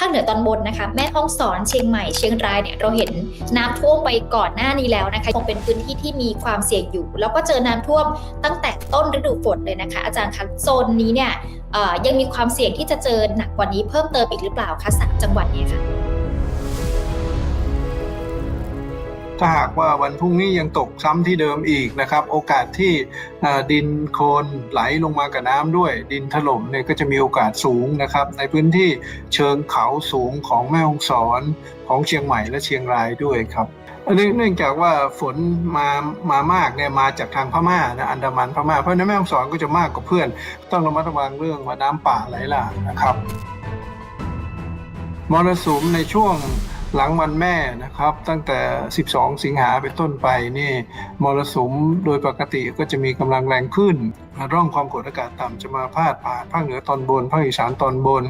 ภาคเหนือตอนบนนะคะ แม่ฮ่องสอนเชียงใหม่เชียงรายเนี่ยเราเห็นน้ำท่วมไปก่อนหน้านี้แล้วนะคะคงเป็นพื้นที่ที่มีความเสี่ยงอยู่ แล้วก็เจอน้ำท่วมตั้งแต่ต้นฤดูฝนเลยนะคะ อาจารย์คะโซนนี้เนี่ยยังมีความเสี่ยงที่จะเจอหนักกว่านี้เพิ่มเติมอีกหรือเปล่าคะสามจังหวัดเนี่ยค่ะ ถ้าหากว่าวันพรุ่งนี้ยังตกซ้ำที่เดิมอีกนะครับ โอกาสที่ดินโคลนไหลลงมากับน้ำด้วย ดินถล่มเนี่ยก็จะมีโอกาสสูงนะครับ ในพื้นที่เชิงเขาสูงของแม่ฮ่องสอนของเชียงใหม่และเชียงรายด้วยครับเนื่องจากว่าฝนมามามากเนี่ยมาจากทางพม่านะอันดามันพม่าเพราะนั้นแม่ฮ่องสอนก็จะมากกว่าเพื่อน ต้องระมัดระวังเรื่องว่าน้ำป่าไหลหลากนะครับมรสุมในช่วง หลังวันแม่นะครับ ตั้งแต่ 12 สิงหาเป็นต้นไปนี่มรสุมโดยปกติก็จะมีกำลังแรงขึ้น ร่องความกดอากาศต่ำจะมาพาดผ่านภาคเหนือตอนบนภาคอีสานตอนบน